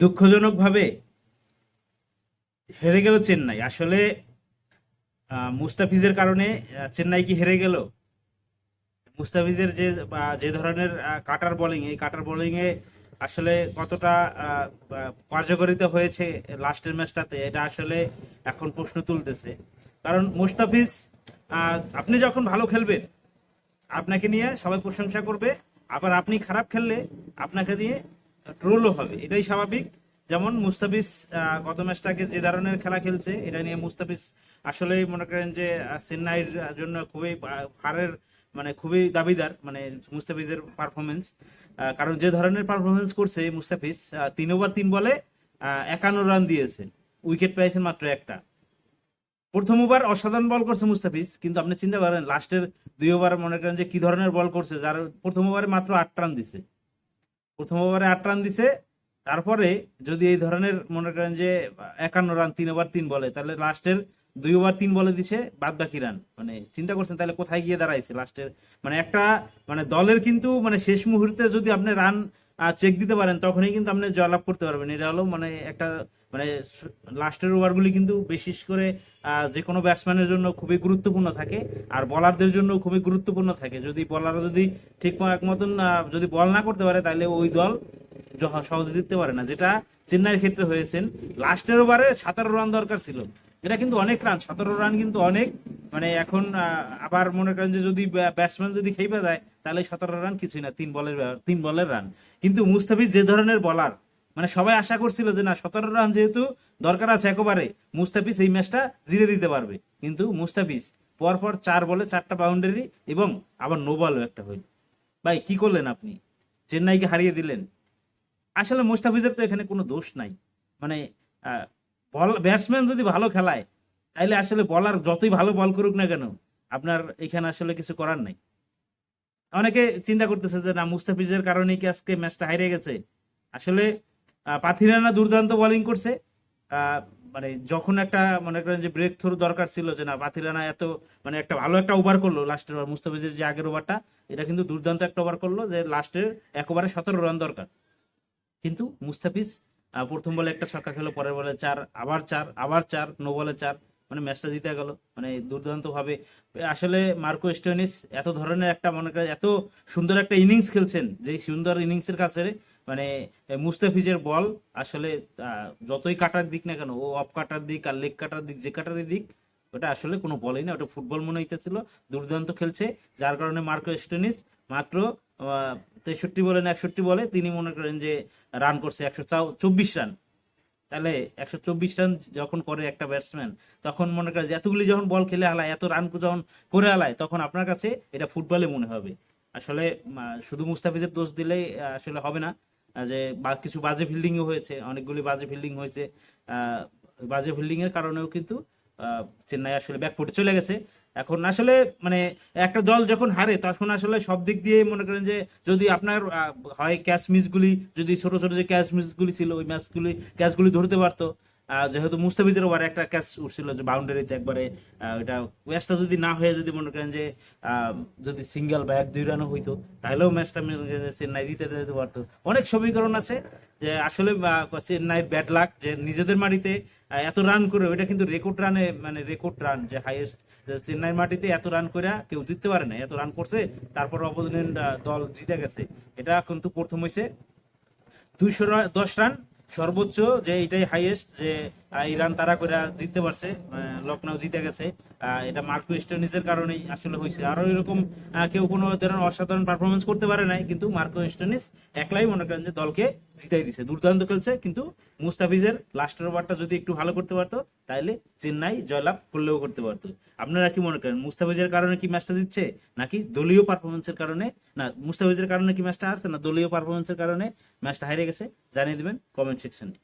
দুঃখজনকভাবে হেরে গেল চেন্নাই। আসলে মুস্তাফিজের কারণে চেন্নাই কি হেরে গেল? মুস্তাফিজের যে যে ধরনের কাটার বোলিং এই কাটার বোলিং এ আসলে কতটা আহ, হয়েছে লাস্টের ম্যাচটাতে এটা আসলে এখন প্রশ্ন তুলতেছে। কারণ মুস্তাফিজ আপনি যখন ভালো খেলবেন আপনাকে নিয়ে সবাই প্রশংসা করবে আবার আপনি খারাপ খেললে আপনাকে দিয়ে ট্রোলও হবে। এটাই স্বাভাবিক। যেমন মুস্তাফিজ গত ম্যাচটাকে যে ধরনের খেলা খেলছে, এটা নিয়ে মুস্তাফিজ আসলেই মনে করেন যে চেন্নাইয়ের জন্য খুবই হারের মানে খুবই দাবিদার মানে মুস্তাফিজের পারফরমেন্স কারণ যে ধরনের পারফরমেন্স করছে মুস্তাফিজ তিন ওভার তিন বলে একান্ন রান দিয়েছেন উইকেট পেয়েছেন মাত্র একটা। প্রথম ওভার অসাধারণ বল করছে মুস্তাফিজ, কিন্তু আপনি চিন্তা করেন লাস্টের দুই ওভার মনে করেন যে কি ধরনের বল করছে, যার প্রথম ওভারে মাত্র আট রান দিছে। প্রথম ওভারে আট রান দিছে। তারপরে যদি এই ধরনের মনে করেন যে, একান্ন রান, তিন ওভার তিন বলে, তাহলে লাস্টের দুই ওভার তিন বলে দিছে বাদ বাকি রান। মানে চিন্তা করছেন তাহলে কোথায় গিয়ে দাঁড়াইছে লাস্টের? মানে একটা মানে দলের কিন্তু মানে শেষ মুহূর্তে যদি আপনি রান চেক দিতে পারেন, তখনই কিন্তু আপনি জয়লাভ করতে পারবেন। এটা হলো মানে একটা মানে লাস্টের ওভারগুলি কিন্তু বিশেষ করে যে কোনো ব্যাটসম্যানের জন্য খুবই গুরুত্বপূর্ণ থাকে আর বলারদের জন্য খুবই গুরুত্বপূর্ণ থাকে। যদি বলাররা যদি ঠিক মতন যদি বল না করতে পারে, তাহলে ওই দল সহজে জিততে পারে না, যেটা চেন্নাইয়ের ক্ষেত্রে হয়েছেন। লাস্টের ওভারে সাতারো রান দরকার ছিল। এটা কিন্তু অনেক রান, সতেরো রান কিন্তু অনেক। মানে এখন আবার মনে করেন যে যদি ব্যাটসম্যান যদি খেপে যায়, তাহলে সতেরো রান কিছুই না, তিন বলের তিন বলের রান। কিন্তু মুস্তাফিজ যে ধরনের বলার মানে সবাই আশা করছিল যে না, সতেরো রান যেহেতু দরকার আছে একেবারে, মুস্তাফিজ এই ম্যাচটা জিতে দিতে পারবে। কিন্তু মুস্তাফিজ পরপর চার বলে চারটা বাউন্ডারি এবং আবার নো বলও একটা হইল। ভাই, কি করলেন আপনি? চেন্নাইকে হারিয়ে দিলেন। আসলে মুস্তাফিজের তো এখানে কোনো দোষ নাই। মানে বল ব্যাটসম্যান যদি ভালো খেলায়, তাইলে আসলে বলার যতই ভালো বল করুক না কেন, আপনার এখানে আসলে কিছু করার নাই। অনেকে চিন্তা করতেছে যে, না, মুস্তাফিজের কারণে কি আজকে ম্যাচটা হারিয়ে গেছে? আসলে পাথিরানা দুর্দান্ত বোলিং করছে। মানে যখন একটা, মনে করেন যে ব্রেক থ্রু দরকার ছিল যে, না পাথিরানা এত মানে একটা ভালো একটা ওভার করল লাস্টের ওভার মুস্তাফিজের যে আগের ওভারটা এটা কিন্তু দুর্দান্ত একটা ওভার করল যে লাস্টের এক ওভারে সতেরো রান দরকার। কিন্তু মুস্তাফিজ প্রথম বলে একটা ছক্কা খেলো, পরের বলে চার, আবার চার আবার চার, নো বলে চার। মানে ম্যাচটা জিতে গেল। মানে দুর্দান্ত ভাবে আসলে মার্কো স্টোনিস এত ধরনের একটা, মনে করেন, এত সুন্দর একটা ইনিংস খেলছেন যে সুন্দর ইনিংসের কাছে মানে মুস্তাফিজের বল আসলে যতই কাটার দিক না কেন, ও অফ কাটার দিক আর লেগ কাটার দিক, যে কাটারই দিক, ওটা আসলে কোনো বলেই না। ওটা ফুটবল মনে হইতেছিল দুর্দান্ত খেলছে। যার কারণে মার্কো স্টোনিস মাত্র তেষট্টি বলেন, একষট্টি বলে, তিনি মনে করেন যে রান করছে একশো চব্বিশ রান তাহলে একশো চব্বিশ রান যখন করে একটা ব্যাটসম্যান তখন মনে করেন যে এতগুলি যখন বল খেলে হালায়, এত রান যখন করে হালায়, তখন আপনার কাছে এটা ফুটবলে মনে হবে। আসলে শুধু মুস্তাফিজের দোষ দিলেই আসলে হবে না। যে বা- কিছু বাজে ফিল্ডিংও হয়েছে, অনেকগুলি বাজে ফিল্ডিং হয়েছে। বাজে ফিল্ডিংয়ের কারণেও কিন্তু চেন্নাই আসলে ব্যাকফুটে চলে গেছে। এখন আসলে মানে একটা দল যখন হারে, তখন আসলে সব দিক দিয়ে মনে করেন যে, যদি আপনার হয় ক্যাচ মিসগুলি যদি ছোট ছোট যে ক্যাচ মিসগুলি ছিল, ওই ম্যাচগুলি ক্যাচগুলি ধরতে পারতো। যেহেতু মুস্তাফিজের ওভারে একটা ক্যাচ উঠছিল যে বাউন্ডারিতে একবারে ওইটা ম্যাচটা যদি না হয়ে, যদি মনে করেন যে যদি সিঙ্গেল বা এক দুই রানও হইতো, তাহলেও ম্যাচটা চেন্নাই জিতে যেতে পারতো। অনেক সমীকরণ আছে যে আসলে চেন্নাই ব্যাড লাক যে নিজেদের মাটিতে এত রান করে ওইটা কিন্তু রেকর্ড রানে মানে রেকর্ড রান যে হাইয়েস্ট চেন্নাইয়ের মাটিতে এত রান করে কেউ জিততে পারে না, এত রান করছে, তারপর অপোজিট দল জিতে গেছে। এটা কিন্তু প্রথম হয়েছে দুইশো দশ রান সর্বোচ্চ যে এটাই হাইয়েস্ট যে আহ, এই রান তারা করে জিততে পারছে লখনৌ জিতে গেছে। এটা মার্কো স্টোনিসের কারণেই আসলে হয়েছে আরও এরকম কেউ কোনো ধরনের অসাধারণ পারফরমেন্স করতে পারে নাই কিন্তু মার্কো স্টোনিস একলাই মনে করেন যে দলকে জিতাই দিছে। দুর্দান্ত খেলছে কিন্তু মুস্তাফিজের লাস্টের ওভারটা যদি একটু ভালো করতে পারতো তাহলে চেন্নাই জয়লাভ করলেও করতে পারতো। আপনারা কি মনে করেন মুস্তাফিজের কারণে কি ম্যাচটা জিতছে নাকি দলীয় পারফরমেন্সের কারণে? না মুস্তাফিজের কারণে কি ম্যাচটা হারছে না দলীয় পারফরমেন্সের কারণে ম্যাচটা হারিয়ে গেছে? জানিয়ে দিবেন কমেন্ট সেকশনে